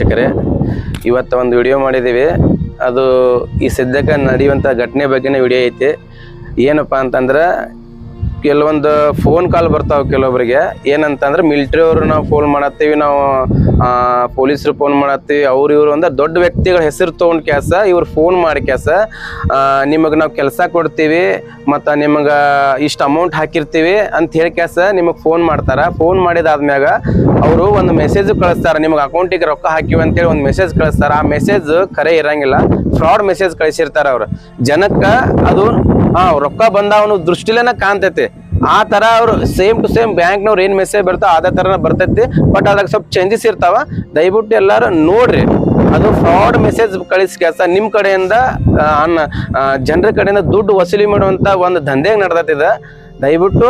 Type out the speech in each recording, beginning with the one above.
ವೀಕ್ಷಕರೇ, ಇವತ್ತು ಒಂದು ವಿಡಿಯೋ ಮಾಡಿದ್ದೀವಿ. ಅದು ಈ ಸದ್ಯಕ್ಕೆ ನಡೆಯುವಂಥ ಘಟನೆ ಬಗ್ಗೆನೇ ವಿಡಿಯೋ ಐತಿ. ಏನಪ್ಪ ಅಂತಂದ್ರೆ ಕೆಲವೊಂದು ಫೋನ್ ಕಾಲ್ ಬರ್ತಾವೆ ಕೆಲವೊಬ್ಬರಿಗೆ ಏನಂತಂದ್ರೆ ಮಿಲ್ಟ್ರಿ ಅವರು ನಾವು ಫೋನ್ ಮಾಡತ್ತೀವಿ, ನಾವು ಪೊಲೀಸರು ಫೋನ್ ಮಾಡತ್ತೀವಿ. ಅವ್ರು ಇವರು ಅಂದ್ರೆ ದೊಡ್ಡ ವ್ಯಕ್ತಿಗಳ ಹೆಸರು ತೊಗೊಂಡು ಕೆಲಸ, ಇವ್ರು ಫೋನ್ ಮಾಡಿ ಕೆಲಸ. ನಿಮಗೆ ನಾವು ಕೆಲಸ ಕೊಡ್ತೀವಿ, ಮತ್ತು ನಿಮಗೆ ಇಷ್ಟು ಅಮೌಂಟ್ ಹಾಕಿರ್ತೀವಿ ಅಂತ ಹೇಳಿ ಕೆಲಸ ನಿಮಗೆ ಫೋನ್ ಮಾಡ್ತಾರೆ. ಫೋನ್ ಮಾಡಿದಾದ್ಮ್ಯಾಗ ಅವರು ಒಂದು ಮೆಸೇಜ್ ಕಳಿಸ್ತಾರೆ, ನಿಮಗೆ ಅಕೌಂಟಿಗೆ ರೊಕ್ಕ ಹಾಕಿವಿ ಅಂತೇಳಿ ಒಂದು ಮೆಸೇಜ್ ಕಳಿಸ್ತಾರೆ. ಆ ಮೆಸೇಜ್ ಕರೆ ಇರಂಗಿಲ್ಲ ಫ್ರಾಡ್ ಮೆಸೇಜ್ ಕಳಿಸಿರ್ತಾರ ಅವ್ರು. ಜನಕ್ಕೆ ಅದು ಹಾ ರೊಕ್ಕ ಬಂದವನು ದೃಷ್ಟಿಲೇನ ಕಾಣ್ತೈತಿ. ಆ ತರ ಅವರು ಸೇಮ್ ಟು ಸೇಮ್ ಬ್ಯಾಂಕ್ನವ್ರು ಏನು ಮೆಸೇಜ್ ಬರ್ತಾವ ಅದೇ ಥರ ಬರ್ತೈತಿ ಬಟ್ ಅದಕ್ಕೆ ಸ್ವಲ್ಪ ಚೇಂಜಸ್ ಇರ್ತಾವ. ದಯವಿಟ್ಟು ಎಲ್ಲರೂ ನೋಡ್ರಿ. ಅದು ಫ್ರಾಡ್ ಮೆಸೇಜ್ ಕಳಿಸ್ ಕೆಲಸ. ನಿಮ್ಮ ಕಡೆಯಿಂದ ಅನ್ನ ಜನರ ಕಡೆಯಿಂದ ದುಡ್ಡು ವಸೂಲಿ ಮಾಡುವಂತ ಒಂದು ದಂಧೆ ನಡೆದತ್ತಿದೆ ದಯವಿಟ್ಟು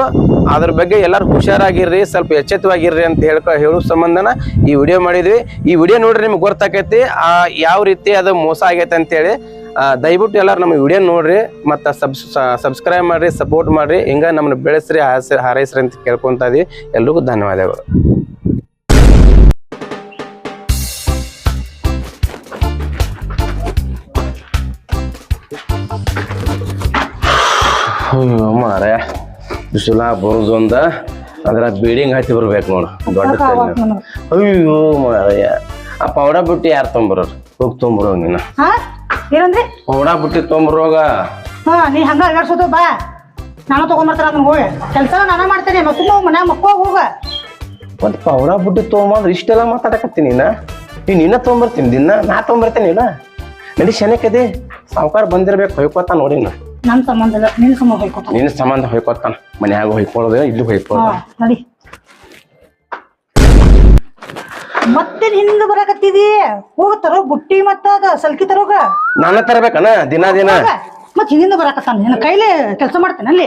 ಅದ್ರ ಬಗ್ಗೆ ಎಲ್ಲರೂ ಹುಷಾರಾಗಿರ್ರಿ, ಸ್ವಲ್ಪ ಎಚ್ಚೆತ್ತವಾಗಿರ್ರಿ ಅಂತ ಹೇಳ್ಕೊ ಹೇಳೋ ಸಂಬಂಧನ. ಈ ವಿಡಿಯೋ ಮಾಡಿದ್ವಿ. ಈ ವಿಡಿಯೋ ನೋಡ್ರಿ ನಿಮ್ಗೆ ಗೊತ್ತಾಕೈತಿ, ಆ, ಯಾವ ರೀತಿ ಅದು ಮೋಸ ಆಗೈತೆ ಅಂತೇಳಿ. ದಯವಿಟ್ಟು ಎಲ್ಲರೂ ನಮ್ಮ ವಿಡಿಯೋ ನೋಡ್ರಿ, ಮತ್ತು ಸಬ್ಸ್ ಸಬ್ಸ್ಕ್ರೈಬ್ ಮಾಡ್ರಿ, ಸಪೋರ್ಟ್ ಮಾಡ್ರಿ, ಹಿಂಗೆ ನಮ್ಮನ್ನು ಬೆಳೆಸ್ರಿ ಹಾರೈಸ್ರಿ ಹಾರೈಸ್ರಿ ಅಂತ ಕೇಳ್ಕೊತಾ ಇದೀವಿ. ಎಲ್ರಿಗೂ ಧನ್ಯವಾದಗಳು. ಅಯ್ಯೋ ಮಾರೇ ಬಿಸಿಲ ಬರೋದು ಒಂದ ಅದ್ರ ಬಿಲ್ಡಿಂಗ್ ಹತ್ತಿ ಬರ್ಬೇಕು ನೋಡು ದೊಡ್ಡ ತಲೆ. ಅಯ್ಯೋ ಮಾರಾಯ. ಆ ಪೌಡ ಬುಟ್ಟಿ ಯಾರು ತೊಂಬರೋರು? ಹೋಗಿ ತೊಂಬರೋ ನೀನು. ಏನಂದ್ರಿ ಪೌಡ ಬುಟ್ಟಿ ತೊಂಬರೋಗ ಹಾ ನೀ ಹಂಗ ಬಾ. ನಾನು ತಗೊಂಬರ್ತಾರ ಅದನ್ನ ಹೋಗಿ. ಕೆಲಸ ನಾನು ಮಾಡ್ತೇನೆ ಮಕ್ಕಳು ಮನ್ಯಾಗ ಮಕ್ಕಳು ಹೋಗ. ಒಂದು ಪೌಡ ಬುಟ್ಟಿ ತೊಗೊಂಬಂದ್ರೆ ಇಷ್ಟೆಲ್ಲ ಮಾತಾಡಕತ್ತೀನಿ ನೀನು? ನೀ ನಿನ್ನ ತೊಗೊಂಬರ್ತೀನಿ ದಿನ ನಾ ತೊಗೊಂಬರ್ತೀನಿ ಇಲ್ಲ? ನಡಿ ಶನಕದಿ ಸಾವುಕಾರ ಬಂದಿರ್ಬೇಕು ಹೊಯ್ಕೋತ ನೋಡಿ ನಾ ನನ್ ಸಂಬಂಧ ಇಲ್ಲ ನಿನ್ ಸಂಬಂಧ ಹೋಗ್ಕೊತ ನಿನ್ನ ಸಂಬಂಧ ಹೊಯ್ಕೋತಾನ ಮನ್ಯಾಗ ಹೊಯ್ಕೊಳ್ಳೋದು ಇಲ್ಲಿ ಹೊಯ್ಕೊಳ್ಳೋದು ನಡಿ. ಮತ್ತೆ ಹಿಂದ ಬರಾಕತ್ತಿದಿ? ಹೋಗ ತರೋ ಬುಟ್ಟಿ ಮತ್ತ ಅದ ಸಲ್ಕಿ ತರೋಗ? ನಾನ ತರಬೇಕನ ದಿನ ದಿನ. ಮತ್ತೆ ಮತ್ ಹಿಂದಿಂದ ಬರಾಕತ್ತಾನ? ನಿನ್ನ ಕೈಲಿ ಕೆಲಸ ಮಾಡ್ತೇನೆ ಅಲ್ಲಿ.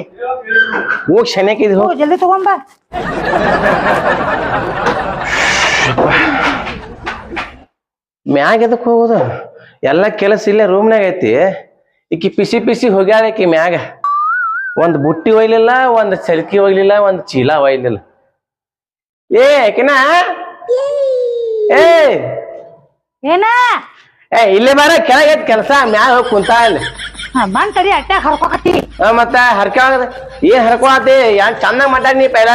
ಹೋಗ್ ಶನಕಿದ್ ಹೋಗಿ ಹೋಗ್ ಜಲ್ದಿ ತಗೊಂಬ ಮ್ಯಾಗ ಎದಕ್ ಹೋಗೋದು? ಎಲ್ಲ ಕೆಲಸ ಇಲ್ಲೇ ರೂಮ್ನಾಗ ಐತಿ. ಈಕಿ ಪಿಸಿ ಪಿಸಿ ಹೋಗ್ಯಾಳ ಈಕಿ ಮ್ಯಾಗ. ಒಂದು ಬುಟ್ಟಿ ಒಯ್ಲಿಲ್ಲ ಒಂದು ಚಲಕಿ ಒಯ್ಲಿಲ್ಲ ಒಂದು ಚೀಲ ಒಯ್ಲಿಲ್ಲ. ಏ ಆಕಿನ? ಏ! ಏನ? ಏ ಇಲ್ಲೇ ಬಾರ ಕೆಳಗೆ ಕೆಲಸ ಮ್ಯಾಗ ಹೋಗಿ ಕುಂತ ಇಲ್ಲ ಬಂದ್ ತಡಿ ಅಟ್ಟ ಹರ್ಕೊಕತ್ತೀವಿ ಆ, ಮತ್ತ ಹರ್ಕ ಏನ್ ಹರ್ಕೊಳತಿ ಯಾನ್ ಚಂದಾಗ ಮಾತಾಡ್ ನೀ ಪೈಲ?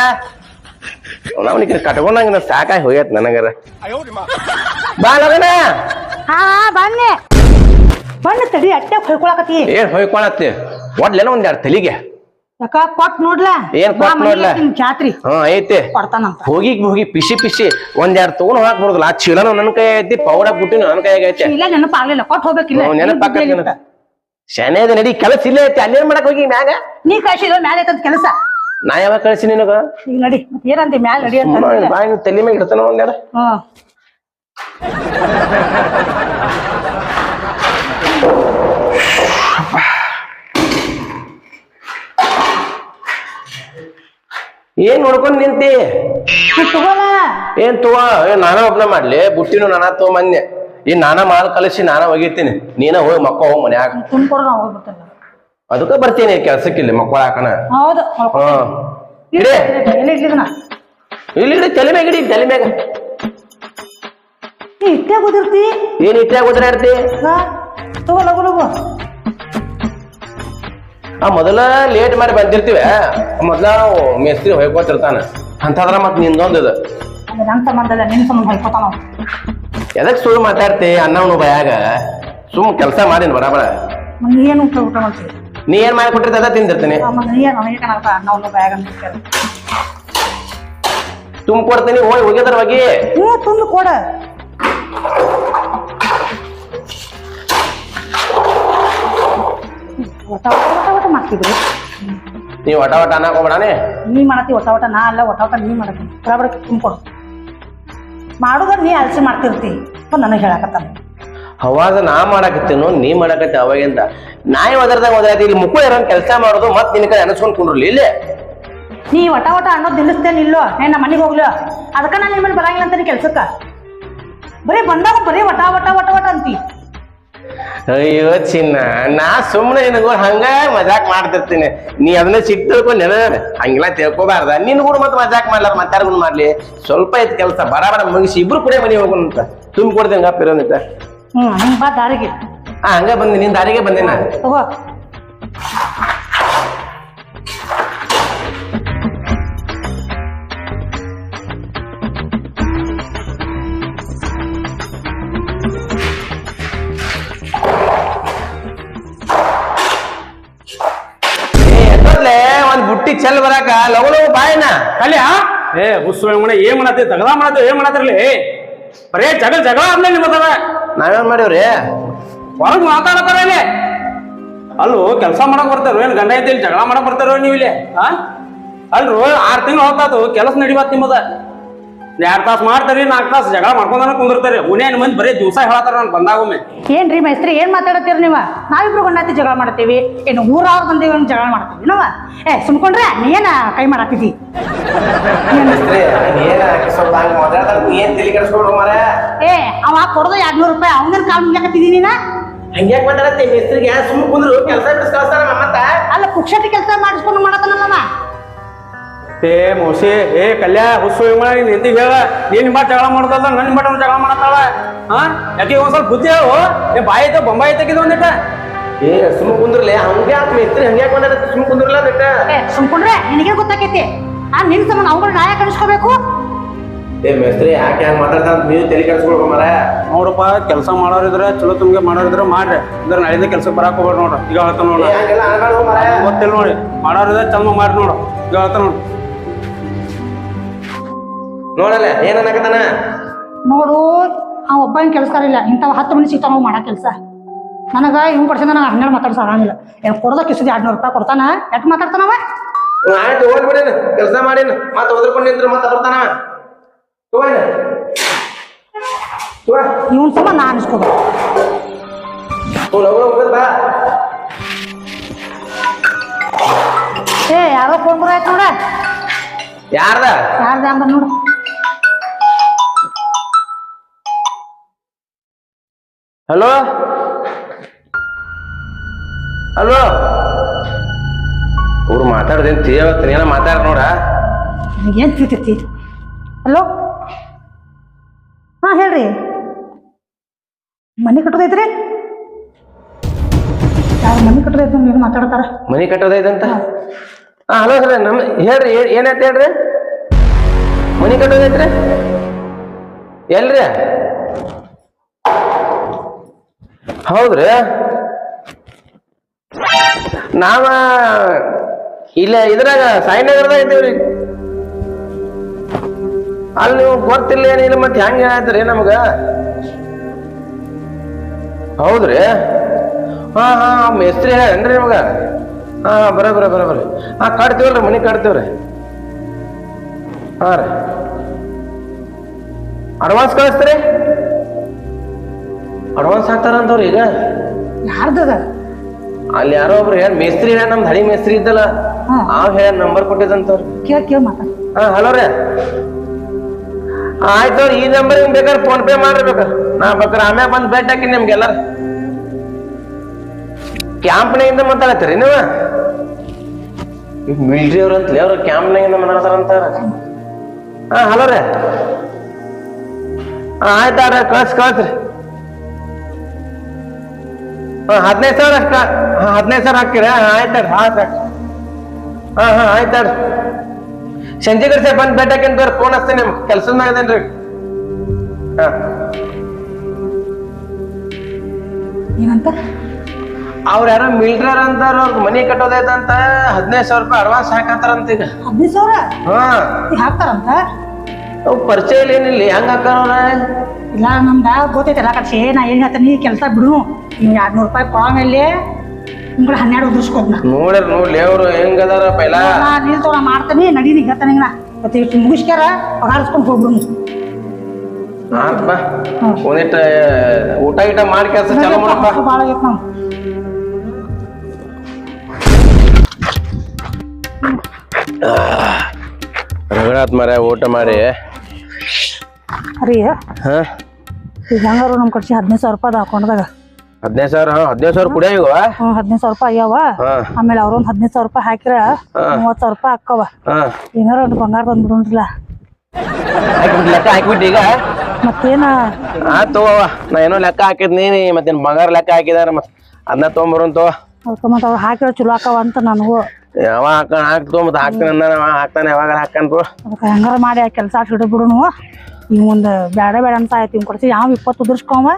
ಅವನಿಗೆ ಕಟ್ಕೊಂಡಂಗ ಸಾಕಾಗಿ ಹೋಗ್ಯತ್ ನನಗರ. ಬಾ ಲಗನ. ಹಾ ಹಾ ಬನ್ನಿ. ಬಣ್ಣ ತಡಿ ಅಟ್ಟ ಹೊಯ್ಕೊಳಕತ್ತಿ. ಏನ್ ಹೊಯ್ಕೊಳತ್ತಿ? ಒಡ್ಲೇನ ಒಂದ್ ಎರಡು ತಲಿಗೆ. ಯಾಕ ಕೊಟ್ ನೋಡ್ಲಾ? ಏನ್ ಕೊಟ್ ನೋಡ್ಲಾ? ನಿಮ್ ಜಾತ್ರಿ. ಹಾ ಐತಿ. ಕೊಡ್ತಾನಂತ. ಹೋಗಿ ಹೋಗಿ ಪಿಸಿ ಪಿಸಿ ಒಂದ್ ಎರಡು ತಗೊಂಡ್ ಹೋಗಾಕ್ ಬರೋದಿಲ್ಲ. ಆ ಚೀಲನು ನನ್ನ ಕೈ ಐತಿ ಪೌಡ ಬುಟ್ಟಿನ ನನ್ನ ಕೈ ಐತಿ. ಇಲ್ಲ ನೆನಪಾಗ್ಲಿಲ್ಲ ಕೊಟ್ ಹೋಗ್ಬೇಕಿಲ್ಲ ಹ್ಞೂ, ನೀ ನೆನಪಾಕತ್ ಬುದ್ಧಿಯಾಗಿತ್ತ. ನನಗ. ಶನೇ ಅದ ನಡಿ ಕೆಲಸ ಇಲ್ಲೇ ಐತಿ ಅಲ್ಲೇನ್ ಮಾಡಕ್ ಹೋಗಿ ಮ್ಯಾಗ? ನೀ ಕಳ್ಸಿದ ಮ್ಯಾಲ ಐತದ ಕೆಲಸ. ನಾ ಯಾವಾಗ ಕಳ್ಸಿ ನಿನಗ? ಈಗ ನಡಿ ಏನಂತಿ ಮ್ಯಾಲ ನಡಿ ಅಂತ. ಬಾಯಿ ತಲೆ ಮ್ಯಾಗ ಇಡ್ತಾನ ಒಂದೆರಡು ಹ್ಮ್. ಏನ್ ನೋಡ್ಕೊಂಡ್ ನಿಂತಿ? ಏನ್ ತಗೋ? ಏನ್ ನಾನ ಒಬ್ನ ಮಾಡ್ಲಿ. ಬುಟ್ಟಿನು ನಾನಾ ಮೊನ್ನೆ. ಈ ನಾನ ಮಾಲ್ ಕಲಿಸಿ ನಾನ ಒಗಿತೀನಿ. ನೀನ ಹೋಗಿ ಮಕ್ಕ ಹೋಗ್ ಮನ್ಯಾಗ. ಅದಕ್ಕ ಬರ್ತೀನಿ ಕೆಲ್ಸಕ್ಕಿಲ್ಲ ಮಕ್ಕಳ ಹಾಕಣ. ಇಲ್ಲಿ ತಲೆ ಮ್ಯಾಗ ಇಡಿ ತಲೆ ಮ್ಯಾಗ. ಇಟ್ಟೆ ಕುದಿರ್ತಿ? ಏನ್ ಇಟ್ಟಾಗ ಓದ್ರಾಡ್ತಿ ಹಾ. ತಗೋ ಲಗು ಲಗು ಆ ಮೊದಲ ಲೇಟ್ ಮಾಡಿ ಬಂದಿರ್ತೀವಿ. ಮೊದಲ ಮೇಸ್ತ್ರಿ ಹೊಯ್ಕೋತಿರ್ತಾನ ಅಂತಂದ್ರ ಮತ್ ನಿಂದೊಂದು ಇದು. ಅದು ಸಂಬಂಧ ಸಂಬಂಧ. ಎದಕ್ ಸುಳ್ಳು ಮಾತಾಡ್ತಿ ಅನ್ನವನು ಬಯಾಗ? ಸುಮ್ ಕೆಲಸ ಮಾಡಿನ ಬರಾಬರ. ನೀ ಏನು ಊಟ ಊಟ ಮಾಡ್ತೀವಿ ನೀ ಏನ್ ಮಾಡಿ ಕೊಟ್ಟಿರ್ತ ಅದ ತಿಂದಿರ್ತೀನಿ. ನೀ ಏನು ಬ್ಯಾಗ್ ಅಂತ ತುಂಬ ಹೋಗಿ ಹೋಗಿದ್ರ ಹೋಗಿ. ಹ್ಞೂ ತುಂಡು ಕೊಡ ಒಟ ಒಟ ಒಟ ಒಟ ಮಾಡ್ತಿದ್ರಿ? ನೀವ್ ಒಟ ಒಟ ಅನ್ನಕ್ ಹೋಗ್ಬೇಡಾನೆ ನೀ ಮಾಡತಿ ಒಟ ಒಟ ನಾ ಅಲ್ಲ ಒಟ ಒಟ ನೀ ಮಾಡತ್ತಿ. ಬರಾಬರ ತುಂಬಿಕೊಡು ಮಾಡೋದ್ರ ನೀ ಅಲಸಿ ಮಾಡ್ತಿರ್ತಿ. ಅಂತ ನನಗೆ ಹೇಳಕತ್ತಾನ. ಅವಾಗ ನಾ ಮಾಡಕತ್ತೇನು ನೀ ಮಾಡಕತ್ತೆ ಅವಾಗಿಂದ. ನಾಯಿ ಒದರ್ದಾಗ ಒದರಾತಿ ಇಲ್ಲಿ ಮುಕ್ಕು ಇರೋ ಕೆಲಸ ಮಾಡೋದು ಮತ್ತೆ ನಿನ್ನ ಕಡೆ ಅನಸ್ಕೊಂಡ್ ಕುಂಡ್ರಲಿ ಇಲ್ಲೇ? ನೀ ಒಟ ಒಟ ಅನ್ನೋದು ನಿಲ್ಲಿಸ್ತೇನೆ ಇಲ್ಲೋ? ಏ ನಮ್ಮ ಮನೆಗೆ ಹೋಗ್ಲೋ? ಅದಕ್ಕೆ ನಾನು ನಿಮ್ಮ ಬರಂಗಿಲ್ಲ ಅಂತಾನೆ ಕೆಲ್ಸಕ್ಕೆ. ಬರೀ ಬಂದಾಗ ಬರೀ ಒಟ ಒಟ ಒಟ ಒಟ ಅಂತಿ. ಅಯ್ಯೋ ಚಿನ್ನ ನಾ ಸುಮ್ಮನೆ ನಿನಗೂ ಹಂಗ ಮಜಾಕ್ ಮಾಡ್ತಿರ್ತೀನಿ. ನೀ ಅದನ್ನ ಸಿಟ್ಟು ತಿಳ್ಕೊಂಡು ನೆನ ಹಂಗಿಲ್ಲ ತಿಳ್ಕೊಬಾರ್ದ. ನಿನ್ ಕೂಡ ಮತ್ತೆ ಮಜಾಕ್ ಮಾಡ್ಲಾರ ಮತ್ತಾರ್ಗು ಮಾಡ್ಲಿ. ಸ್ವಲ್ಪ ಐತ್ ಕೆಲಸ ಬರಬರ ಮುಗಿಸಿ ಇಬ್ರು ಕೂಡ ಮನೆ ಹೋಗೋಣಂತ. ತುಂಬ ಕೊಡ್ತೀನಿ ಗಪ್ಪ ಇರೋಂದಿಟ್ಟ ಹಿಂಗೆ ಬಾ ದಾರಿಗೆ ಹಾ ಹಂಗ ಬಂದಿ ನಿನ್ ದಾರಿಗೆ ಬಂದಿನ ಲಗು ಲಗು ಬಾಯಿನ ಕಲ್ಯ ಏ ಹುಸ್ಸು ಮನೆ ಏನ್ ಮಾಡತ್ತಿ? ತಗದ ಮಾಡತ್ತಿ ಏನ್ ಮಾಡತ್ತಿರ್ಲಿ? ಬರೇ ಜಗಳ ಜಗಳ ಆದ್ಮೇಲೆ ನಿಮ್ಮದವ ನಾವೇನ್ ಮಾಡಿವ್ರಿ? ಹೊರಗ್ ಮಾತಾಡತಾರ ಇಲ್ಲಿ ಅಲ್ಲೋ ಕೆಲಸ ಮಾಡಕ್ ಬರ್ತಾರೋ ಏನ್ ಗಂಡ ಐತಿ ಜಗಳ ಮಾಡಕ್ ಬರ್ತಾರೋ ನೀವು ಇಲ್ಲಿ ಹಾ ಅಲ್ರು ಆರ್ ತಿಂಗಳು ಹೋಗ್ತಾತು ಕೆಲಸ ನಡಿಬಾತ್ ನಿಮ್ಮದ ಎರಡ್ ತಾಸ್ ಮಾಡ್ತಾರಿ ನಾಲ್ಕು ತಾಸ್ ಜಗಳ ಮಾಡ್ಕೊಂಡನ ಕುಂದಿರ್ತಾರಿ. ಉನೇನ್ ಮಂದಿ ಬರೀ ದಿವಸ ಹೇಳತ್ತಾರ ನಾನು ಬಂದಾಗೊಮ್ಮೆ ಏನ್ರಿ ಮೈಸ್ತ್ರಿ ಏನ್ ಮಾತಾಡತ್ತೀರ ನೀವ? ನಾವಿಬ್ರು ಗಂಡಾತಿ ಜಗಳ ಮಾಡ್ತೀವಿ. ಏನು ಊರವ್ರ ಮಂದಿ ಅಂತ ಜಗಳ ಮಾಡ್ತೀವಿ. ನೋವ? ಏ ಸುಮ್ಕೊಂಡ್ರೆ ನೀನ ಏನ ಕೈ ಮಾಡಾತಿದ್ದಿ? ಏ ಅವ ಕೊಡೋದು ಎರಡ್ ನೂರು ರೂಪಾಯಿ ಅವನ ಕಾಲ್ ಮುಗ್ಯಾಕತ್ತಿದ್ದೀನಿ ನೀನ? ಹಂಗ್ಯಾಕ್ ಮಾತಾಡತ್ತೆ ಮಿಸ್ತ್ರಿಗೆ? ಸುಮ್ ಕುಂದ್ರು ಕೆಲಸ ಬಿಡಿಸ್ ಕಳಿಸ್ತಾರ ಮತ್ತ ಅಲ್ಲ ಪುಕ್ಷಟಿ ಕೆಲಸ ಮಾಡಿಸ್ಕೊಂಡು ಮಾಡತಾನಲ್ಲವ ಏ ಮೋಸಿ ಏ ಕಲ್ಯಾ ಹುಸು ಮನೆ ನಿಂತಿ ಹೆಂಡತಿ ಹೇಳ ನೀನ್ ನಿಮ್ಮ ಜಗಳ ಮಾಡೋದಲ್ಲ ನನ್ನ ಮಟ್ಟ ಜಗಳ ಮಾಡತ್ತಾಳ? ಹಾ ಯಾಕೆ ಒಂದ್ ಸ್ವಲ್ಪ ಬುದ್ಧಿ ಹೇಳು. ಏ ಬಾಯಿ ಐತೆ ಬೊಂಬಾಯಿ ಐತೆ ಒಂದಿಟ್ಟ ಏ ಸುಮ್ ಕುಂದ್ರಲೆ ಹಂಗ್ಯಾಕ್ ಮಿಸ್ತ್ರಿ ಹಂಗೆ ಮಾತಾಡತ್ತೆ ಸುಮ್ ಕುಂದ್ರಲ್ಲ ಸುಮ್ ಸುಮ್ಕೊಂಡ್ರೆ ನಿನಗೆ ಗೊತ್ತಾಕೈತಿ? ಆ ನಿನ್ ಸಂಬಂಧ ಅವುಗಳ ನ್ಯಾಯ ಕಳಿಸ್ಕೋಬೇಕು? ಏ ಮೇಸ್ತ್ರಿ ಯಾಕೆ ಹಂಗ್ ಮಾತಾಡ್ತಾ ಅಂತ ನೀವು ತಲೆ ಕೆಡಿಸ್ಕೊಳ್ಬೇಕು ಮಾರ ನೋಡಪ್ಪ ಕೆಲಸ ಮಾಡೋರಿದ್ರೆ ಚಲೋ ತುಂಬಿಗೆ ಮಾಡೋರಿದ್ರೆ ಮಾಡ್ರಿ. ಅಂದ್ರೆ ನಾಳಿಂದ ಕೆಲಸ ಬರಾಕ್ ಹೋಗ್ಬೇಡ ನೋಡ್ರಿ. ಈಗ ಹೇಳ್ತಾನ ನೋಡ ಏ, ಹಂಗೆಲ್ಲ ಅನ್ಬೇಡ ಮಾರ ಗೊತ್ತಿಲ್ಲ ನೋಡಿ. ಮಾಡೋರಿದ್ರೆ ಚಂದ ಮಾಡ್ರಿ ನೋಡು. ಈಗ ಹೇಳ್ತಾನ ನೋಡು. ನೋಡಲ್ಲ ಏನ್ ಅನ್ನಕತ್ತಾನ? ನೋಡು ಆ ಒಬ್ಬ ಹಿಂಗೆ ಕೆಲಸಕಾರ ಇಲ್ಲ ಇಂಥವ್ ಹತ್ತು ಮಂದಿ ಸಿಗ್ತಾವ ನಾವು ಮಾಡೋ ಕೆಲಸ. ನನಗೆ ಇವ್ ಕೊಡ್ಸಿದ ನನಗೆ ಹನ್ನೆರಡು ಮಾತಾಡ್ಸ ಆಗಂಗಿಲ್ಲ ಏನು ಕೊಡೋದ ಕಿಸಿದ ಎರಡ್ನೂರು ರೂಪಾಯಿ ಕೊಡ್ತಾನ? ಎಟ್ ಮಾತಾಡ್ತಾನವ ಆಯ್ತು ಹೋಗ್ಬಿಡೇನು ಕೆಲಸ ಮಾಡೇನು ಮತ್ತೆ ಒದ್ರಕೊಂಡು ನಿಂತ್ರ ಮತ್ತೆ ಬರ್ತಾನ ಇವನ್ ಸಮ ನಾ ಬಾ. ಏ ಯಾರೋ ಫೋನ್ ನೋಡ? ಯಾರ್ದ? ಯಾರ್ದ ಅಂಬ ನೋಡು. ಹಲೋ ಹಲೋ ಅವ್ರು ಮಾತಾಡ್ದೇನು ತಿಳಿಯವತ್ತು ಏನೋ ಮಾತಾಡ ನೋಡ. ಏನು ತಿಳ್ತೈತಿ ಹಲೋ ಹಾ ಹೇಳ್ರಿ. ಮನೆ ಕಟ್ಟೋದೈತ್ರಿ ಯಾರು ಮನೆ ಕಟ್ಟೋದೈತಿ ಏನು ಮಾತಾಡ್ತಾರ? ಮನೆ ಕಟ್ಟೋದೈತಂತ ಹಾ ಹಲೋ ಸರ್ ನಮ್ಮ ಹೇಳ್ರಿ ಏನಾಯ್ತು ಹೇಳ್ರಿ? ಮನೆ ಕಟ್ಟೋದೈತ್ರಿ ಎಲ್ರಿ? ಹೌದ್ರಿ? ನಾವ ಇಲ್ಲ ಇದ್ರಾಗ ಸಾಯಿನಗರದಾಗ ಇದ್ದೀವ್ರಿ. ಅಲ್ಲಿ ನೀವು ಗೊತ್ತಿಲ್ಲ ಏನಿಲ್ಲ ಮತ್ತೆ ಹೆಂಗ ಆಯ್ತ್ರಿ ನಮ್ಗ? ಹೌದ್ರಿ? ಹಾ ಹಾ, ಮೇಸ್ತ್ರಿ ಹೇಳೇನ್ರಿ ನಿಮ್ಗ? ಹಾ, ಬರ ಬರ ಬರ ಬರ. ಹಾ, ಕಟ್ತೀವಲ್ರಿ, ಮನಿ ಕಟ್ತೀವ್ರಿ. ಹಾ, ರೀ. ಅಡ್ವಾನ್ಸ್ ಕಳಿಸ್ತೀರಿ? ಅಡ್ವಾನ್ಸ್ ಹಾಕ್ತಾರಂತವ್ರು ಈಗ? ಯಾರ್ದದ? ಅಲ್ಲಿ ಯಾರೋ ಒಬ್ರು ಹೇಳ ಮೇಸ್ತ್ರಿ ಹೇಳ ನಮ್ದು ಹಳಿ ಮೇಸ್ತ್ರಿ ಇದ್ದಲ್ಲ. ಅವ್ ಆ ಹೇಳ ನಂಬರ್ ಕೊಟ್ಟಿದ್ದಂತವ್ರು. ಕೇಳ ಕೇಳ ಮಾತಾ ಹಾ ಹಲೋ ರೀ. ಆಯ್ತು ಈ ನಂಬರ್ ಬೇಕಾದ್ರೆ ಫೋನ್ ಪೇ ಮಾಡಿರ್ಬೇಕು ನಾ ಬೇಕಾರೆ ಆಮ್ಯಾಗ ಬಂದು ಭೇಟಿ ಹಾಕಿ ನಿಮ್ಗೆಲ್ಲ ಕ್ಯಾಂಪ್ನಾಗಿಂದ ಮಾತಾಡತ್ತೀರಿ ನೀವು? ಮಿಲ್ಟ್ರಿ ಅವ್ರ ಅಂತಲೇ ಅವ್ರು ಕ್ಯಾಂಪ್ನಾಗಿಂದ ಮಾತಾಡ್ತಾರಂತಾರ ಹಾ ಹಲೋ ರೀ. ಆಯ್ತಾರ ಕಳ್ಸಿ ಕಳ್ಸ್ರಿ ಹಾ ಹದಿನೈದು ಸಾವಿರ ಅಷ್ಟ. ಹಾಂ ಹದಿನೈದು ಸಾವಿರ ಹಾಕ್ತೀರಾ? ಹಾಂ ಆಯ್ತು ಹಾ ಹಾ ಆಯ್ತು ಸಂಜೆಗಡೆ ಸರ್ ಬಂದು ಭೇಟಿ ಹಾಕಿಂತ ಫೋನ್ ಹಚ್ತೇನೆ ನಿಮ್ಗೆ. ಕೆಲ್ಸದ ಮ್ಯಾಗ ಹಾಂ. ಏನಂತ? ಅವ್ರ ಯಾರೋ ಮಿಲ್ಟ್ರರ್ ಅಂತಾರ ಅವ್ರ ಮನಿ ಕಟ್ಟೋದೈತಂತ ಹದಿನೈದು ಸಾವಿರ ರೂಪಾಯಿ ಅಡ್ವಾನ್ಸ್ ಹಾಕತ್ತಾರಂತ ಈಗ. ಹದಿನೈದು ಸಾವಿರ? ಹಾ. ಹಾಕ್ತಾರಂತ? ಅವು ಪರಿಚಯ ಇಲ್ಲ ಏನಿಲ್ಲ ಹೆಂಗ ಹಾಕಾರ ಇಲ್ಲ ನಮ್ದ ಗೊತ್ತೈತೆ ಎಲ್ಲ ಕಟ್ಸಿ ನಾ ಏನು ಹೇಳ್ತೀನಿ ಕೆಲಸ ಬಿಡು. ನೀವು ಎರಡು ನೂರು ರೂಪಾಯಿ ಕೊಡಂಗಲ್ಲಿ ನಿಮ್ಗೆ ಹನ್ನೆರಡು ಉದುರ್ಸ್ಕೊದ್ ನಾ ನೋಡ್ರಿ ನೋಡ್ಲಿ ಅವ್ರು ಹೆಂಗದಾರ ಪೈಲ. ನಾ ತಗೊಂಡು ಮಾಡ್ತೀನಿ ನಡೀನಿ ಹೇಳ್ತಾನೆ ನಾ. ಮತ್ತೆ ಇಷ್ಟು ಮುಗಿಸ್ಕ್ಯಾರ ಪಗಾರಿಸ್ಕೊಂಡು ಹೋಗ್ಬಿಡು. ಆತ್ ಬಾ. ಒಂದಿಟ್ಟ ಊಟ ಗೀಟ ಮಾಡಿ ಕೆಲಸ ಚಾಲೂ ಮಾಡಪ್ಪ. ಭಾಳ ಆಗೈತೆ ನಾವು ರಗಡಾತ್ ಮರ ಊಟ ಮಾಡಿ. ರೀ. ಹಾ. ಈಗ ಹೆಂಗಾರು ನಮ್ಮ ಕಡೆ ಹದಿನೈದು ಸಾವಿರ ರೂಪಾಯಿ ಹಾಕೊಂಡಾಗ ಹದಿನೈದು ಸಾವಿರ ಹಾ ಹದಿನೈದು ಸಾವಿರ ಕುಡಿಯ ಹ್ಞೂ ಹದಿನೈದು ಸಾವಿರ ರೂಪಾಯಿ ಆಗ್ಯಾವ. ಆಮೇಲೆ ಅವ್ರೊಂದು ಹದಿನೈದು ಸಾವಿರ ರೂಪಾಯಿ ಹಾಕಿರ ಮೂವತ್ತು ಸಾವಿರ ರೂಪಾಯಿ ಹಾಕವ. ಏನಾರ ಒಂದು ಬಂಗಾರ ಬಂದ್ಬಿಡೋನ್ರಲ್ಲ ಹಾಕಿಬಿಟ್ಟು ಲೆಕ್ಕ ಹಾಕಿಬಿಟ್ಟು ಈಗ? ಮತ್ತೇನ? ಆತು ನಾ ಏನೋ ಲೆಕ್ಕ ಹಾಕಿದ್ನಿ ಮತ್ತೇನು ಬಂಗಾರ ಲೆಕ್ಕ ಹಾಕಿದಾರ ಮತ್ತೆ ಅದನ್ನ ತೊಗೊಂಬರೋನ್ ತೋ ಅದಕ್ಕೆ ಮತ್ತೆ ಅವ್ರು ಹಾಕಿರೋ ಚಲೋ ಆಕವ ಅಂತ ನನಗೂ. ಯಾವ ಹಾಕ ಹಾಕ್ತೋ ಮತ್ತೆ ಹಾಕ್ತಾನೆ ಅಂದ ಹಾಕ್ತಾನೆ ಯಾವಾಗ ಹಾಕನ್ ತೋ ಅದಕ್ಕೆ ಹೆಂಗಾರ ಮಾಡಿ ಆ ಕೆಲಸ ಹಿಡಿದು ಇವ್ ಒಂದು ಬೇಡ ಬೇಡ ಅಂತ ಆಯ್ತು ಇವ್ ಕೊಡ್ಸಿ. ಯಾವ ಇಪ್ಪತ್ತು ಉದುರ್ಸ್ಕೊಂವ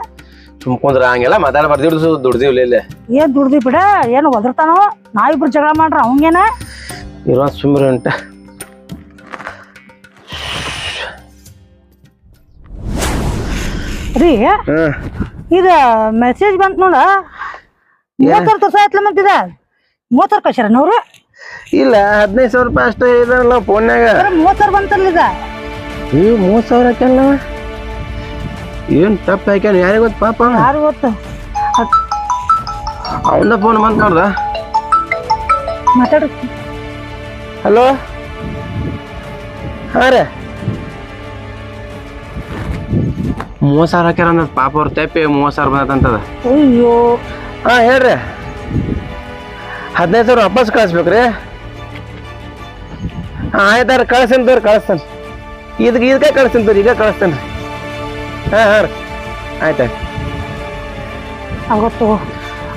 ಸುಮ್ಕೊಂಡ್ರ ಹಂಗೆಲ್ಲ ಮಾತಾಡ ದುಡ್ದು ದುಡ್ದಿವ್ಲಿ ಇಲ್ಲಿ. ಏನ್ ದುಡ್ದಿ ಬಿಡ ಏನು ಒದರ್ತಾನೋ? ನಾವಿಬ್ರು ಜಗಳ ಮಾಡ್ರ ಅವಂಗೇನ? ಇರೋ ಸುಮ್ರಿ ಉಂಟ. ರೀ ಹ್ಮ್ ಇದ ಮೆಸೇಜ್ ಬಂತ ನೋಡ. ಮೂವತ್ತಾರು ತೋರ್ಸ ಆಯ್ತಲ್ಲ ಮತ್ತಿದ ಮೂವತ್ತಾರು ಕಳ್ಸ್ಯಾರ ನೋರು ಇಲ್ಲ ಹದಿನೈದು ಸಾವಿರ ರೂಪಾಯಿ ಅಷ್ಟೇ ಇದಾರಲ್ಲ ಫೋನ್ಯಾಗ ಮೂವತ್ತಾರು ಬಂತಲ್ಲ ಇದ? ಈ ಮೂವತ್ತು ಸಾವಿರ ಹಾಕ್ಯಾನ ಏನ್ ತಪ್ಪ ಹಾಕ್ಯಾನ? ಯಾರಿಗೆ ಗೊತ್ತು ಪಾಪ? ಯಾರು ಗೊತ್ತ? ಅವನ ಫೋನ್ ಬಂತ ನೋಡ್ದ? ಮಾತಾಡ್ರಿ ಹಲೋ ಹಾ ರೀ. ಮೂವತ್ತು ಸಾವಿರ ಹಾಕ್ಯಾರ ಅಂದ ಪಾಪ ಅವ್ರ ತಪ್ಪಿ ಮೂವತ್ತು ಸಾವಿರ ಬಂದತ್ತಂತದ ಅಯ್ಯೋ. ಹಾ ಹೇಳ್ರಿ. ಹದಿನೈದು ಸಾವಿರ ವಾಪಸ್ ಕಳಿಸ್ಬೇಕ್ರಿ. ಹಾಂ ಆಯ್ತಾರ ಕಳಿಸ್ತೀನಿ ತೋರಿ ಕಳಿಸ್ತಾನೆ. ಇದಕ್ಕೆ ಇದಕ್ಕೆ ಕಳಿಸ್ತೀನಿ ತೋರಿ ಈಗ ಕಳಿಸ್ತೇನೆ ರೀ ಹಾಂ ಹಾಂ ರೀ ಆಯ್ತಾಯ್ತು ಆಗೊತ್ತು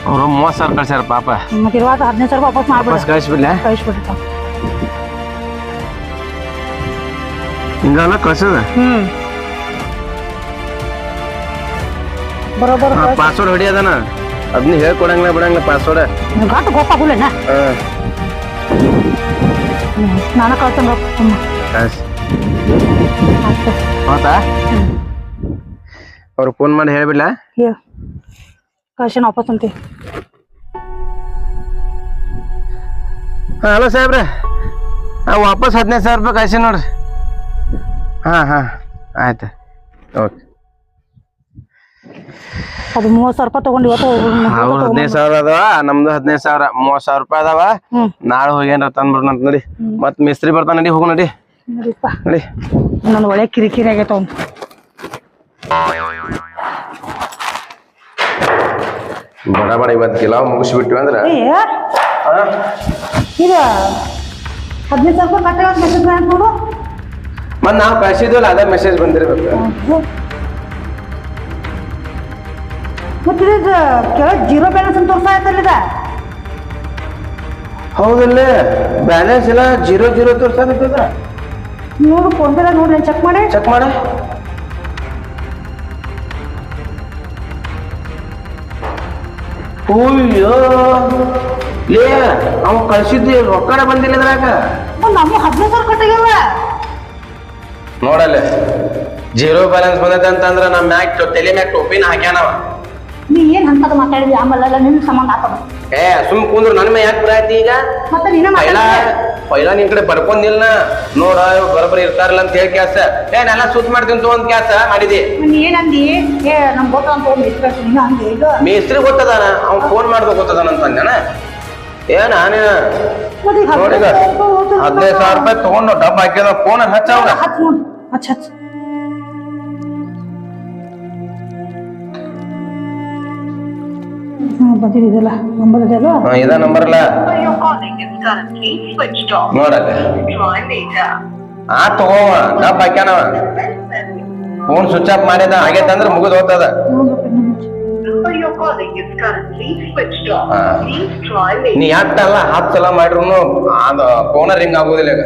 ಅವರು ಮೂವತ್ತು ಸಾವಿರ ಕಳ್ಸ್ಯಾರ ಪಾಪ ಮತ್ತೆ ಇರುವಾಗ ಹದಿನೈದು ಸಾವಿರ ವಾಪಸ್ ಮಾಡ್ಬಿಡ ವಾಪಸ್ ಕಳಿಸ್ಬಿಡ್ಲ ಕಳಿಸ್ಬಿಡ್ತಾವ ಹಿಂಗಲ್ಲ ಕಳ್ಸದ ಹ್ಮ್ ಬರೋಬರ್ ಪಾಸ್ವರ್ಡ್ ಹೊಡಿಯೋದನ ಅದನ್ನ ಹೇಳ್ಕೊಡಂಗಿಲ್ಲ ಬಿಡಂಗಿಲ್ಲ ಪಾಸ್ವರ್ಡ್ ಘಾಟ್ ಗೊತ್ತಾಗುಲೇನ ಹಾಂ ನಾನು ಕಳ್ತಂಗ ಸುಮ್ಮ ಕಳ್ಸಿ ಆಯ್ತು ಹೌದಾ ಅವ್ರು ಫೋನ್ ಮಾಡಿ ಹೇಳ್ಬಿಡ್ಲಾ? ಹೇಳ ಕಳ್ಸೇನ ವಾಪಸ್ ಅಂತಿ. ಹಲೋ ಸಾಹೇಬ್ರೆ. ವಾಪಸ್ ಹದಿನೈದು ಸಾವಿರ ರೂಪಾಯಿ ಕಳ್ಸಿ ನೋಡ್ರಿ. ಹಾಂ ಹಾಂ ಆಯ್ತು. ಓಕೆ. ಅದು ಮೂವತ್ತು ಸಾವಿರ ರೂಪಾಯಿ ತಗೊಂಡು ಇವತ್ತು ಅವ್ರು ಹದಿನೈದು ಸಾವಿರ ಅದಾವ ನಮ್ದು ಹದಿನೈದು ಸಾವಿರ. ಮೂವತ್ತು ಸಾವಿರ ರೂಪಾಯಿ ಅದಾವ. ನಾಳೆ ಹೋಗ್ಯಾನ ಏನಾರ ಅಂತ ನೋಡಿ. ಮತ್ತೆ ಮಿಸ್ತ್ರಿ ಬರ್ತಾನ ನಡಿ ಹೋಗು ನಡಿ. ನಡಿ. ನನ್ನ ಒಳ್ಳೆ ಕಿರಿಕಿರಿ ಆಗೈತೆ ಅವ್ನು ಬಡ ಬಡ ಇವತ್ತು ಕಿಲೋ ಮುಗಿಸ್ಬಿಟ್ವಿ ಅಂದ್ರೆ. ಇದು ಹದಿನೈದು ಸಾವಿರ ರೂಪಾಯಿ ಕಟ್ಟಾಗ ಮೆಸೇಜ್ ಅಂತ ನೋಡು ಮತ್ ನಾವು ಕಳಿಸಿದ್ವಲ್ಲ ಅದೇ ಮೆಸೇಜ್ ಬಂದಿರಬೇಕು. ಮತ್ತೆ ಇದು ಕೆಳಗೆ ಜೀರೋ ಬ್ಯಾಲೆನ್ಸ್ ಅಂತ ತೋರ್ಸಾ ಆಯ್ತಲ್ಲ ಇದ ಹೌದಲ್ಲ ಬ್ಯಾಲೆನ್ಸ್ ಇಲ್ಲ ಜೀರೋ ಜೀರೋ ತೋರ್ಸಾಕತ್ತದ ನೋಡು ಫೋನ್ ಪೇದಾಗ ನೋಡಿ ಚೆಕ್ ಮಾಡಿ. ಚೆಕ್ ಮಾಡ. ಅಯ್ಯೋ ಲೇ ಅವ ಕಳ್ಸಿದ್ದು ರೊಕ್ಕಡ ಬಂದಿಲ್ಲ ಇದ್ರಾಗ. ನಮ್ಮ ಹದಿನೈದು ಸಾವಿರ ಕಟ್ಟಾಗಿಲ್ಲ ನೋಡಲ್ಲ ಜೀರೋ ಬ್ಯಾಲೆನ್ಸ್ ಬಂದೈತೆ ಅಂತಂದ್ರ ನಮ್ಮ ಮ್ಯಾಕ್ ತಲೆ ಮ್ಯಾಕ್ ಟೋಪಿನ ಹಾಕ್ಯಾನವ ನೀ ಏನು ಅಂತದ ಮಾತಾಡಿದ್ವಿ ಆಮೇಲೆ ನಿನ್ನ ಸಂಬಂಧ ಹಾಕೋದು. ಏ ಸುಮ್ ಕೂಂದ್ರು ನನ್ನ ಮೇ ಯಾಕೆ ಬರಾಯ್ತಿ ಈಗ? ಮತ್ತೆ ನೀನ ಮಾತಾಡ ಪೈಲ ನಿನ್ ಕಡೆ ಬರ್ಕೊಂಡಿಲ್ಲ ನೋಡ ಬರೋಬ್ಬರಿ ಇರ್ತಾರಲ್ಲ ಅಂತ ಹೇಳಿ ಕ್ಯಾಸ ಏ ನೆಲ್ಲ ಸುತ್ತ ಮಾಡ್ತೀನಿ ತೋ ಒಂದ್ ಕ್ಯಾಸ ಮಾಡಿದಿ. ಏನಂದಿ? ಏ ನಮ್ ಅಂತ ನೀನು ಮೇಸ್ತ್ರಿ ಗೊತ್ತದಾನ? ಅವ್ನ್ ಫೋನ್ ಮಾಡ್ಬೇಕು ಗೊತ್ತದಾನ ಅಂತ ಅಂದಾನ ಏ ನೋಡಿಗ ಹದಿನೈದು ಸಾವಿರ ರೂಪಾಯಿ ತಗೊಂಡು ಡಬ್ಬ ಹಾಕಿದ ಫೋನ್ ಹಚ್ಚ ಹಚ್ಚ. ಹಚ್ ಹಚ್ ಹಾಂ ಬಂದಿದ್ದಿಲ್ಲ ನಂಬರ್ ಇದ ನಂಬರ್ ಅಲ್ಲ Your calling is currently switched off. ನೋಡಲ್ಲ Try later. ಆ ತಗೋವ ಡಬ್ಬ ಹಾಕ್ಯಾನವ ಫೋನ್ ಸ್ವಿಚ್ ಆಫ್ ಮಾಡಿದ ಆಗೈತಂದ್ರ ಮುಗಿದ್ ಹೋಗ್ತದ Number you're calling is currently switched off. Ah. Please try later. ನೀ ಯಾಕಲ್ಲ ಹತ್ತು ಸಲ ಮಾಡ್ರು ಅದ ಫೋನ ರಿಂಗ್ ಆಗೋದಿಲ್ಲ ಈಗ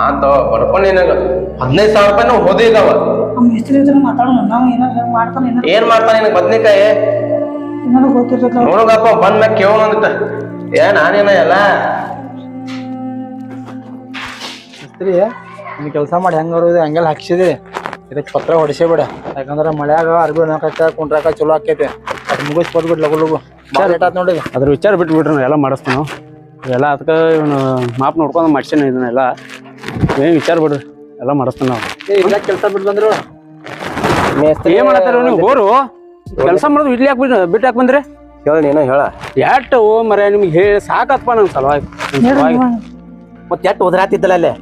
ಆತ ಬರ್ಕೊಂಡು ನಿನಗ ಹದಿನೈದು ಸಾವಿರ ರೂಪಾಯಿ ನಾವು ಹೋದಿದ್ದಾವ ನಮ್ಮ ಹೆಸರು ಇದ್ರೆ ಮಾತಾಡೋಣ ನಾವು ಏನಾದ್ರು ಮಾಡ್ತಾನೆ ಏನಾರು ಏನ್ ಮಾಡ್ತಾನ ನಿನಗೆ ಬದ್ನಿಕಾಯಿ ಏನಾದ್ರು ಬಂದ ನೋಡಗಪ್ಪ ಬಂದ್ ಮ್ಯಾಗ ಕೇಳೋಣ ಅಂತ ಏ ನಾನೇನ ಎಲ್ಲ? ಮಿಸ್ತ್ರಿ ನೀನು ಕೆಲಸ ಮಾಡಿ ಹೆಂಗ್ ಬರೋದು ಹಂಗೆಲ್ಲ ಹಾಕ್ಸಿದೆ ಇದಕ್ಕೆ ಪತ್ರ ಹೊಡಿಸೇ ಬಿಡ ಯಾಕಂದ್ರೆ ಮಳ್ಯಾಗ ಅರ್ಬಿ ಒಣಗಾಕ ಕುಂಡ್ರಾಕ ಚಲೋ ಆಕೈತಿ. ಅದು ಮುಗಿಸ್ ಕೊಟ್ಬಿಟ್ಟು ಲಗು ಲಗು. ಭಾಳ ಲೇಟ್ ಆತ್ ನೋಡಿ ಅದ್ರ ವಿಚಾರ ಬಿಟ್ಟು ಬಿಟ್ರಿ ಎಲ್ಲ ಮಾಡಿಸ್ತೀವಿ ನಾವು. ಎಲ್ಲ ಅದಕ್ಕೆ ಇವನು ಮಾಪ್ ನೋಡ್ಕೊಂಡು ಮಾಡ್ಸೇನೆ ಇದನ್ನೆಲ್ಲ ಏನು ವಿಚಾರ ಬಿಡ್ರಿ ಎಲ್ಲ ಮಾಡಿಸ್ತೀವಿ ನಾವು. ಇಲ್ಲ ಕೆಲಸ ಬಿಟ್ಟು ಬಂದ್ರು ಏನ್ ಮಾಡತ್ತಾರ ನೀವು ಗೋರು ಕೆಲಸ ಮಾಡೋದು ಇಲ್ಲಿ ಯಾಕೆ ಬಿಟ್ಟು ಯಾಕೆ ಬಂದ್ರಿ? ಹೇಳ ನೀನು ಹೇಳ. ಎಟ್ ಓ ಮರ ನಿಮ್ಗೆ ಹೇಳಿ ಸಾಕತ್ಪ ನನ್ ಸಲುವಾಗಿ. ಮತ್ತೆ ಎಟ್ ಉದ್ರಾತಿದ್ದಲ್ಲ ಅಲ್ಲೇ?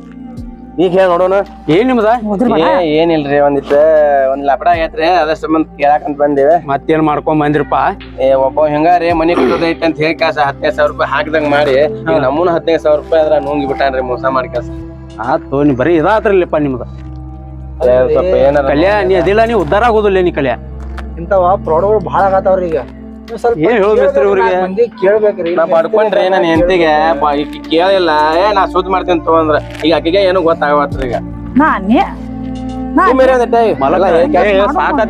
ಈಗ ಹೇಳ ನೋಡೋಣ. ಏನ್ ನಿಮ್ದ? ಏ ಏನಿಲ್ರಿ ಒಂದಿತ್ತ ಒಂದ್ ಲಪಡ ಐತ್ರಿ ಅದ್ರ ಸಂಬಂಧ ಕೇಳಾಕಂತ ಬಂದೇವೆ. ಮತ್ತೇನ್ ಮಾಡ್ಕೊಂಡ್ ಬಂದಿರಪ್ಪ? ಏ ಒಬ್ಬ ಹೆಂಗಾರಿ ಮನೆ ಕೊಡೋದೈತೆ ಅಂತ ಹೇಳಿ ಕಾಸ ಹದಿನೈದು ಸಾವಿರ ರೂಪಾಯಿ ಹಾಕ್ದಂಗ್ ಮಾಡಿ ಈಗ ನಮ್ಮೂನ ಹದಿನೈದು ಸಾವಿರ ರೂಪಾಯಿ ಅದ್ರ ನುಂಗಿ ಬಿಟ್ಟಾನ್ರಿ ಮೋಸ ಮಾಡಿ ಕಾಸ. ಆತು ನೀ ಬರೀ ಇದಾತ್ರಲ್ಲಪ್ಪ ನಿಮ್ದ ಸ್ವಲ್ಪ ಏನಾರ ಕಲ್ಯಾ ನೀ ಅದಿಲ್ಲ ನೀ ಉದ್ದಾರ ಆಗೋದಿಲ್ಲ ನೀ ಕಲ್ಯಾ. ಇಂಥವ ಪ್ರಾಡಗಳು ಭಾಳ ಆಗತ್ತವ್ರಿ ಈಗ. ನೀವ್ ಸ್ವಲ್ಪ ಏನ್ ಹೇಳೋದ್ ಮಿಸ್ತ್ರಿ ಕೇಳ್ಬೇಕ್ರಿ, ಇವ್ರಿಗೆ? ನಾಲ್ಕ್ ಮಂದಿ ಕೇಳ್ಬೇಕ್ರಿ. ನಾ ಪಡ್ಕೊಂಡ್ರಿ ನನ್ನ ಹೆಂಡತಿಗೆ ಈಕಿ ಕೇಳಿಲ್ಲ. ಏ ನಾ ಸುದ್ದಿ ಮಾಡ್ತೀನಿ ತಗೊಂಡ್ರ ಈಗ ಆಕಿಗೆ ಏನು ಗೊತ್ತಾಗವತ್ರಿ ಈಗ. ನಾನೇ. ಮಲಕ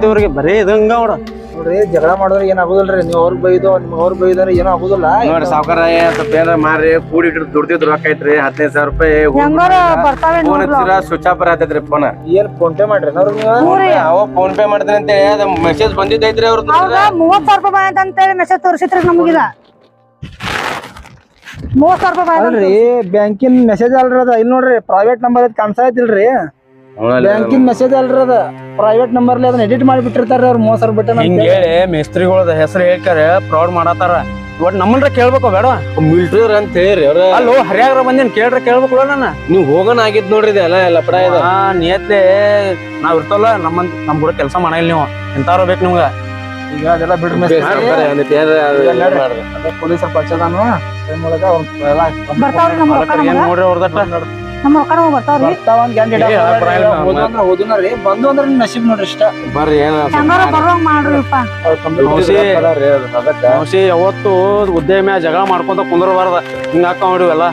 ಇವ್ರಿಗೆ. ಬರೀ ಇದಂಗ ಅವ್ರ ನೋಡ್ರಿ ಜಗಳ ಮಾಡಿದ್ರೆ ಏನ್ ಆಗುದಿಲ್ರಿ? ನೀವ್ ಅವ್ರಿಗೆ ಬೈದು ನಿಮ್ಗೆ ಅವ್ರ ಬೈದ್ರೆ ಏನೂ ಆಗುದಿಲ್ಲ. ನೋಡ್ರಿ ಸಾವ್ಕಾರ ಸ್ವಲ್ಪ ಏನಾರ ಮಾರಿ ಕೂಡಿಟ್ರು ದುಡ್ದಿದ್ ರೊಕ್ಕ ಐತ್ರಿ ಹದಿನೈದು ಸಾವಿರ ರೂಪಾಯಿ ಹೆಂಗಾರ ಬರ್ತಾವೆ ಫೋನ್ ಹಚ್ಚಿರ ಸ್ವಿಚ್ ಆಫ್ ಆತೈತ್ರಿ ಫೋನ್ ಏನ್ ಫೋನ್ ಪೇ ಮಾಡ್ರಿ ಅವ್ರು ನೀವು? ಅವ ಫೋನ್ ಪೇ ಮಾಡ್ತೀನಿ ಅಂತ ಹೇಳಿ ಮೆಸೇಜ್ ಬಂದಿದ್ದೈತ್ರಿ ಅವ್ರ ಹೌದಾ? ಮೂವತ್ ಸಾವಿರ ರೂಪಾಯಿ ಅಂತೇಳಿ ಮೆಸೇಜ್ ತೋರಿಸಿದ್ರಿ ನಮ್ಗಿಲ್ಲ. ಮೂವತ್ ಸಾವಿರ ರೂಪಾಯಿ ಬ್ಯಾಂಕಿನ ಮೆಸೇಜ್ ಅಲ್ರಿ ಅದ. ಇಲ್ಲಿ ನೋಡ್ರಿ ಪ್ರೈವೇಟ್ ನಂಬರ್ ಐತಿ ಬ್ಯಾಂಕಿನ್ ಮೆಸೇಜ್ ಅಲ್ರಿ ಅದ ಪ್ರೈವೇಟ್ ನಂಬರ್ಲಿ ಅದನ್ನ ಎಡಿಟ್ ಮಾಡಿ ಬಿಟ್ಟಿರ್ತಾರ ಅವ್ರು ಮೋಸರ್ ಬಿಟ್ಟ ಹಿಂಗ ಹೇಳಿ ಮೇಸ್ತ್ರಿಗಳದ ಹೆಸರು ಹೇಳ್ತಾರೆ ಫ್ರಾಡ್ ಮಾಡತ್ತಾರ. ಒಟ್ ನಮ್ಮನ್ರ ಕೇಳ್ಬೇಕು ಬೇಡ. ಮಿಲ್ಟ್ರಿ ಅಂತ ಹೇಳಿ ಅವ್ರ. ಅಲ್ಲೋ ಹರಿಯಾಗ್ರ ಬಂದೇನ್ ಕೇಳ್ರ ಕೇಳ್ಬೇಕು ನಾನು ನೀವು ಹೋಗೋಣ ಆಗಿದ್ ನೋಡ್ರಿ ಇದೆಲ್ಲ ಎಲ್ಲ ಪಡ ಇದೆ. ನಿಯತ್ಲೆ ನಾವ್ ಇರ್ತಲ್ಲ ನಮ್ಮ ನಮ್ ಕೂಡ ಕೆಲಸ ಮಾಡಿಲ್ಲ ನೀವು. ಎಂತಾರ ಬೇಕು ನಿಮ್ಗ. ಈಗ ಅದೆಲ್ಲ ಬಿಡ್ರಿ ಪೊಲೀಸರ್ ಪಚ್ಚದಾನು ಎಲ್ಲ ಏನ್ ನೋಡ್ರಿ ಅವ್ರದಟ್ಟ? ನಮ್ಮ ರೊಕ್ಕ ಬರ್ತಾವ್ರಿ. ಹೋದುನರಿ ಬಂದು ಅಂದ್ರೆ ನಸೀಬ್ ನೋಡ್ರಿ ಇಷ್ಟ. ಬರ್ರಿ ಏನ ಹೆಂಗಾರ ಬರೋಂಗ್ ಮಾಡ್ರಿಪ್ಪ ಯಾವತ್ತು ಉದ್ಯಮ ಜಗಳ ಮಾಡ್ಕೊಂತ ಕುಂದ್ರಬಾರ್ದ. ಹಿಂಗಾಕ ನೋಡಿವೆಲ್ಲ